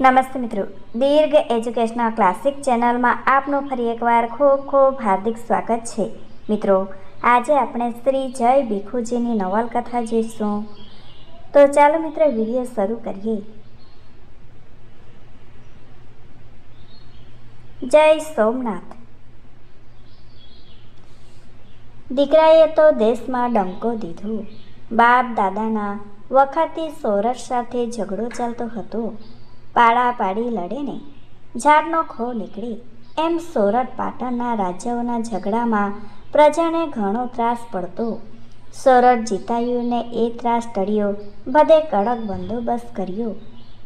નમસ્તે મિત્રો. દીર્ઘ educational classic ચેનલમાં આપનું ફરી એકવાર ખૂબ ખૂબ હાર્દિક સ્વાગત છે. મિત્રો, આજે આપણે શ્રી જય ભીખુજીની નવલકથા જોઈશું. તો ચાલો મિત્રો, વીડિયો શરૂ કરીએ. જય સોમનાથ. દીકરાએ તો દેશમાં ડંકો દીધો. બાપ દાદાના વખતથી સોરઠ સાથે ઝઘડો ચાલતો હતો. પાડા પાડી લડે ને ઝાડનો ખો નીકળે. એમ સોરઠ પાટણના રાજાઓના ઝઘડામાં પ્રજાને ઘણો ત્રાસ પડતો. સોરઠ જીતાયું ને એ ત્રાસ ટળ્યો. બધે કડક બંદોબસ્ત કર્યો.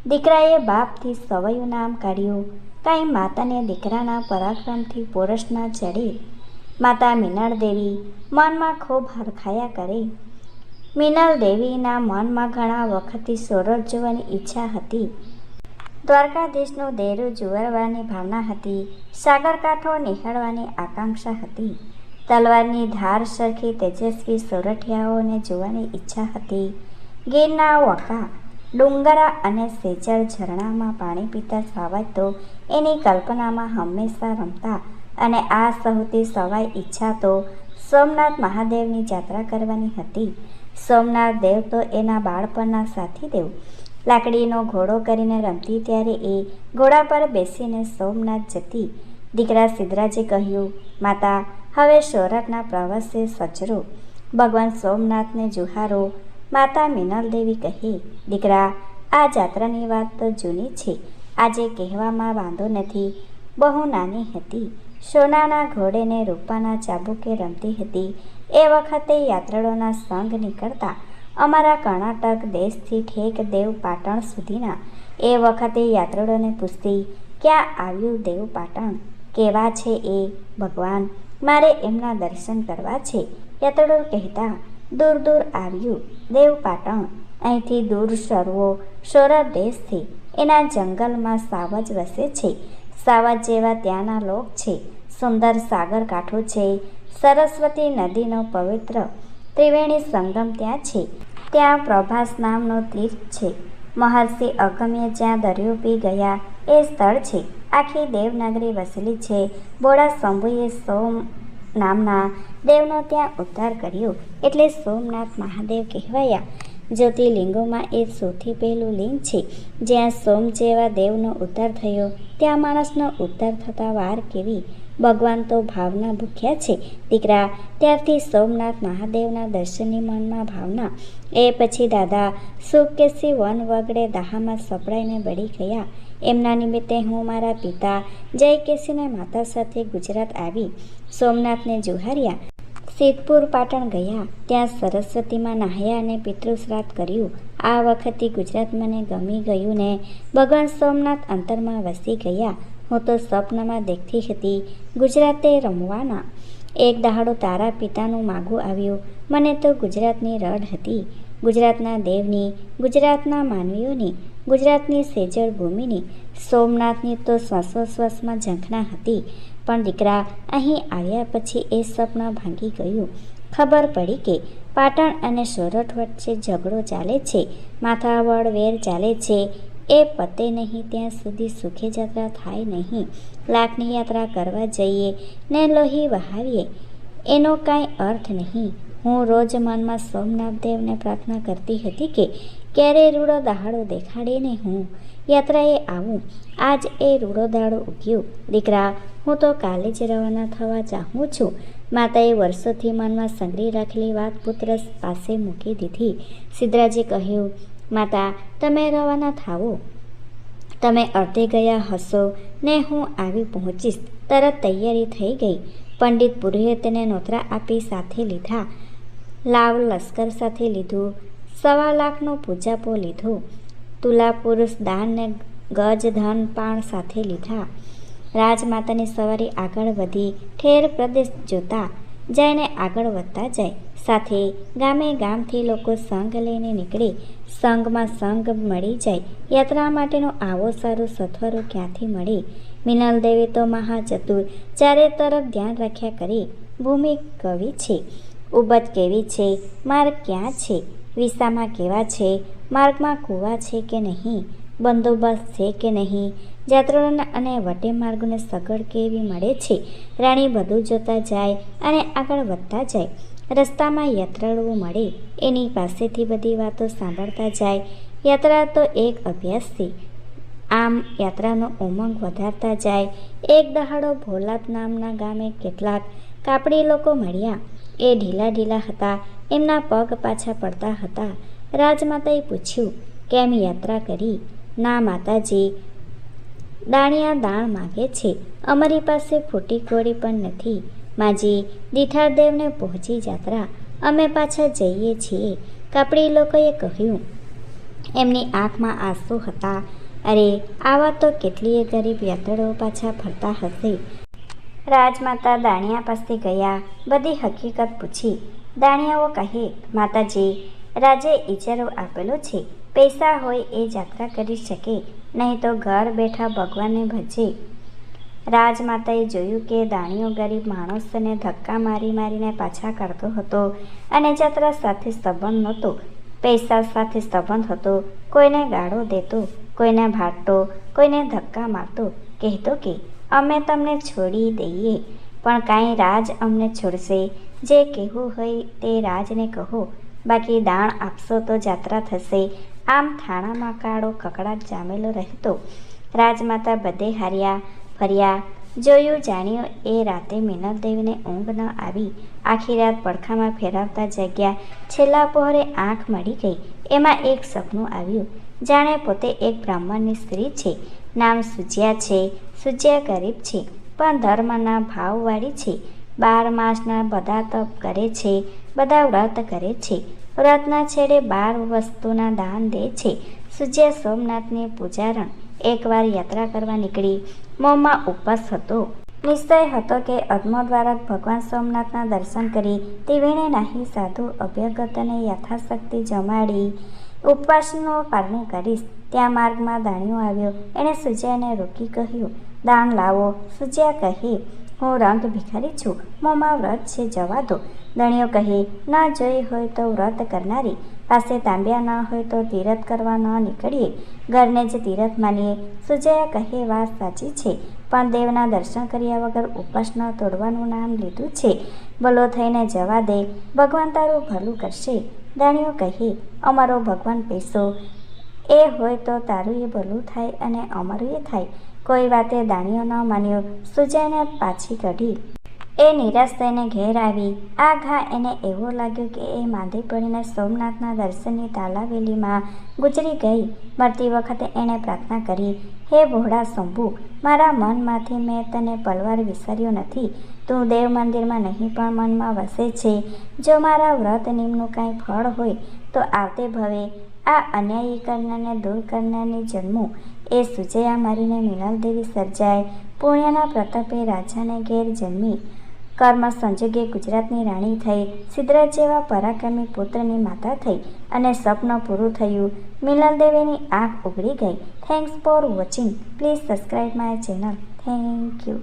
દીકરાએ બાપથી સવયું નામ કાઢ્યું. કાંઈ માતાને દીકરાના પરાક્રમથી પોરસના ચડે. માતા મિનળ દેવી મનમાં ખૂબ હરખાયા કરે. મિનલ દેવીના મનમાં ઘણા વખતથી સોરઠ જોવાની ઈચ્છા હતી. દ્વારકાધીશનું દેરું જુવારવાની ભાવના હતી, સાગરકાંઠો નિહાળવાની આકાંક્ષા હતી, તલવારની ધાર સરખી તેજસ્વી સોરઠિયાઓને જોવાની ઈચ્છા હતી. ગીરના વકા ડુંગરા અને સેચર ઝરણામાં પાણી પીતા સવાય તો એની કલ્પનામાં હંમેશા રમતા અને આ સૌથી સવાય ઈચ્છા તો સોમનાથ મહાદેવની જાત્રા કરવાની હતી. સોમનાથ દેવ તો એના બાળપણના સાથી દેવ લાકડીનો ઘોડો કરીને રમતી ત્યારે એ ઘોડા પર બેસીને સોમનાથ જતી. દીકરા સિદ્ધરાજે કહ્યું, માતા, હવે સોરઠના પ્રવાસે સચરો ભગવાન સોમનાથને જુહારો. માતા મિનલ દેવી કહે, દીકરા, આ જાત્રાની વાત તો જૂની છે. આજે કહેવામાં વાંધો નથી. બહુ નાની હતી. સોનાના ઘોડેને રૂપાના ચાબુકે રમતી હતી. એ વખતે યાત્રાળોના સંઘ નીકળતા અમારા કર્ણાટક દેશથી ઠેક દેવ પાટણ સુધીના એ વખતે યાત્રાળુઓને પૂછતી, ક્યાં આવ્યું દેવ પાટણ કેવા છે એ? ભગવાન, મારે એમના દર્શન કરવા છે. યાત્રાળુઓ કહેતા, દૂર દૂર આવ્યું દેવ પાટણ અહીંથી દૂર સર્વો સોરઠ દેશથી. એના જંગલમાં સાવજ વસે છે. સાવજ જેવા ત્યાંના લોક છે. સુંદર સાગર કાંઠો છે. સરસ્વતી નદીનો પવિત્ર ત્રિવેણી સંગમ ત્યાં છે. ત્યાં પ્રભાસ નામનો તીર્થ છે. મહર્ષિ અગમ્ય જ્યાં દરિયો પી ગયા, એ સ્થળ છે. આખી દેવનગરી વસેલી છે. બોળા શંભુએ સોમ નામના દેવનો ત્યાં ઉદ્ધાર કર્યો એટલે સોમનાથ મહાદેવ કહેવાયા. જ્યોતિર્લિંગોમાં એ સૌથી પહેલું લિંગ છે. જ્યાં સોમ જેવા દેવનો ઉદ્ધાર થયો, ત્યાં માણસનો ઉદ્ધાર થતા વાર કેવી ભગવાન તો ભાવના ભૂખ્યા છે. દીકરા, ત્યારથી સોમનાથ મહાદેવના દર્શનની મનમાં ભાવના. એ પછી દાદા સુકેશી વન વગડે દાહામાં સપડાઈને બળી ગયા. એમના નિમિત્તે હું મારા પિતા જયકેશીના માતા સાથે ગુજરાત આવી. સોમનાથને જુહાર્યા. સિદ્ધપુર પાટણ ગયા. ત્યાં સરસ્વતીમાં નાહ્યા અને પિતૃશ્રાદ્ધ કર્યું. આ વખતે ગુજરાત મને ગમી ગયું ને ભગવાન સોમનાથ અંતરમાં વસી ગયા. હું તો સ્વપ્નમાં દેખતી હતી ગુજરાતે રમવાના. એક દહાડો તારા પિતાનું માગું આવ્યું. મને તો ગુજરાતની રડ હતી. ગુજરાતના દેવની, ગુજરાતના માનવીઓની, ગુજરાતની સેજળ ભૂમિની. સોમનાથની તો શ્વાસોશ્વાસમાં ઝંખના હતી. પણ દીકરા, અહીં આવ્યા પછી એ સપના ભાંગી ગયું. ખબર પડી કે પાટણ અને સોરઠ વચ્ચે ઝઘડો ચાલે છે માથાવળ વેર ચાલે છે એ પતે નહીં, ત્યાં સુધી સુખી જાત્રા થાય નહીં. લાખની યાત્રા કરવા જઈએ, ને લોહી વહાવીએ, એનો કાંઈ અર્થ નહીં. હું રોજ મનમાં સોમનાથ દેવને પ્રાર્થના કરતી હતી કે, ક્યારે રૂડો દહાડો દેખાડે ને હું? યાત્રાએ આવું. આજ એ રૂડો દાડો ઉગ્યો. દીકરા, હું તો કાલે જ રવાના થવા ચાહું છું. માતાએ વર્ષોથી મનમાં સંગ્રહી રાખેલી વાત પુત્ર પાસે મૂકી દીધી. સિદ્ધરાજે કહ્યું માતા, તમે રવાના થાવો તમે અડધે ગયા હશો ને હું આવી પહોંચીશ. તરત તૈયારી થઈ ગઈ. પંડિત પુરોહિતને નોતરા આપી સાથે લીધા. લાવ લશ્કર સાથે લીધું. સવા લાખનો પૂજાપો લીધો. તુલા પુરુષ દાનને ગજ ધન પાણ સાથે લીધા. રાજમાતાની સવારી આગળ વધી ઠેર પ્રદેશ જોતા જઈને આગળ વધતા જાય. સાથે ગામે ગામથી લોકો સંઘ લઈને નીકળે. સંઘમાં સંઘ મળી જાય. યાત્રા માટેનો આવો સારો સથવારો ક્યાંથી મળે? મિનલ દેવી તો મહાચતુર, ચારે તરફ ધ્યાન રાખ્યા કરી. ભૂમિ કવિ છે, ઉપજ કેવી છે, માર્ગ ક્યાં છે, વિસામાં કેવા છે, માર્ગમાં કૂવા છે કે નહીં, બંદોબસ્ત છે કે નહીં જાત્રોના અને વટે માર્ગોને સગવડ કેવી મળે છે? રાણી બધું જોતા જાય અને આગળ વધતા જાય. રસ્તામાં યાત્રાળુઓ મળે, એની પાસેથી બધી વાતો સાંભળતા જાય. યાત્રા તો એક અભ્યાસ છે. આમ યાત્રાનો ઉમંગ વધારતા જાય. એક દહાડો ભોલાદ નામના ગામે કેટલાક કાપડી લોકો મળ્યા. એ ઢીલા ઢીલા હતા. એમના પગ પાછા પડતા હતા. રાજમાતાએ પૂછ્યું, કેમ યાત્રા કરી? ના, માતાજી. દાણિયા દાણ માગે છે. અમારી પાસે ફૂટી કોળી પણ નથી. માજી દીઠાદેવને પહોંચી જાત્રા. અમે પાછા જઈએ છીએ, કાપડી લોકોએ કહ્યું. એમની આંખમાં આંસુ હતા. અરે, આવા તો કેટલીય ગરીબ યાત્રાળુઓ પાછા ફરતા હશે. રાજમાતા દાણિયા પાસે ગયા, બધી હકીકત પૂછી. દાણિયાઓ કહે, માતાજી, રાજે ઈચારો આપેલો છે. પૈસા હોય એ જાત્રા કરી શકે, નહીં તો ઘર બેઠા ભગવાનને ભજે. રાજમાતાએ જોયું કે દાણીઓ ગરીબ માણસને ધક્કા મારી મારીને પાછા કરતો હતો અને જાત્રા સાથે સંબંધ નહોતો, પૈસા સાથે સંબંધ હતો. કોઈને ગાળો દેતો, કોઈને ભાટતો, કોઈને ધક્કા મારતો, કહેતો કે, અમે તમને છોડી દઈએ, પણ કાંઈ રાજ અમને છોડશે. જે કહેવું હોય તે રાજને કહો. બાકી દાણ આપશો તો જાત્રા થશે. આમ થાણામાં કાળો કકડાટ જામેલો રહેતો. રાજમાતા બધે હાર્યા. ફર્યા. જોયું, જાણ્યું, એ રાતે મિનલદેવીને ઊંઘ ન આવી. આખી રાત પડખામાં ફેરવતા જગ્યા છેલ્લા પહોરે આંખ મળી ગઈ. એમાં એક સપનું આવ્યું. જાણે પોતે એક બ્રાહ્મણની સ્ત્રી છે. નામ સુજ્યા છે. સુજ્યા ગરીબ છે. પણ ધર્મના ભાવવાળી છે. બાર માસના બધા તપ કરે છે. બધા વ્રત કરે છે. વ્રતના છેડે બાર વસ્તુના દાન દે છે. સુજ્યા સોમનાથની પૂજારણ એકવાર યાત્રા કરવા નીકળી મોંમાં ઉપવાસ હતો. નિશ્ચય હતો કે અદમો દ્વારા ભગવાન સોમનાથના દર્શન કરી તેવીણે નાહી સાધુ અભ્યગતને યથાશક્તિ જમાડી ઉપવાસનું પાલન કરીશ. ત્યાં માર્ગમાં દાણિયો આવ્યો. એણે સુજયાને રોકી કહ્યું દાન લાવો. સુજયા કહે, હું રંગ ભિખારી છું. મોંમાં વ્રત છે જવા દો. દણિયો કહે, ના જોઈ હોય તો વ્રત કરનારી પાસે તાંબ્યા ન હોય તો તીરથ કરવા ન નીકળીએ. ઘરને જ તીરથ માનીએ. સુજયા કહે, વાત સાચી છે. પણ દેવના દર્શન કર્યા વગર ઉપવાસ તોડવાનું નામ લીધું છે. ભલો થઈને જવા દે. ભગવાન તારું ભલું કરશે. દાણીઓ કહે, અમારો ભગવાન પૈસો એ હોય તો તારું એ ભલું થાય અને અમારું એ થાય. કોઈ વાતે દાણીઓ ન માન્યો. સુજયને પાછી કાઢી એ નિરાશ થઈને ઘેર આવી. આ ઘા એને એવો લાગ્યો કે એ માંદી પડીને સોમનાથના દર્શનની તાલાવેલીમાં ગુજરી ગઈ. મળતી વખતે એણે પ્રાર્થના કરી, હે ભોળા શંભુ, મારા મનમાંથી મેં તને પલવાર વિસર્યો નથી. તું દેવ મંદિરમાં નહીં પણ મનમાં વસે છે. જો મારા વ્રત નિમનું કાંઈ ફળ હોય, તો આવતે ભવે. આ અન્યાયી કરનારને દૂર કરનારની જન્મો. એ સુજયા મારીને મિનલદેવી સર્જાય. પુણ્યના પ્રતાપે રાજાને ઘેર જન્મી. કર્મ સંજોગે ગુજરાતની રાણી થઈ, સિદ્ધરાજ જેવા પરાક્રમી પુત્રની માતા થઈ અને સપનું પૂરું થયું. મિનલદેવીની આંખ ઉઘડી ગઈ. Thanks for watching please subscribe my channel thank you